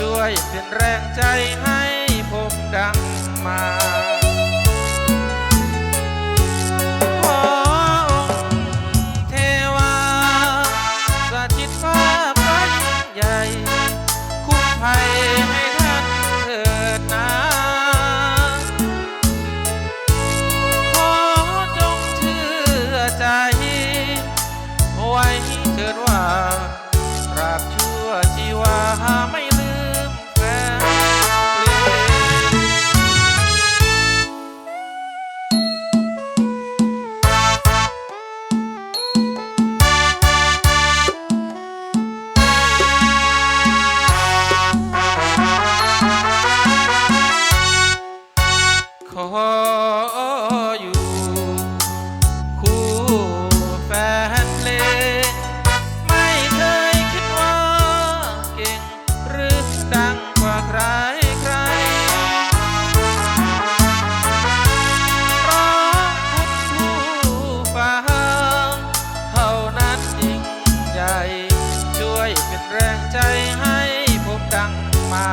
ช่วยเป็นแรงใจให้ผมดังมาคุ้มภัยให้ ช่วยเป็นแรงใจให้ผมดังมา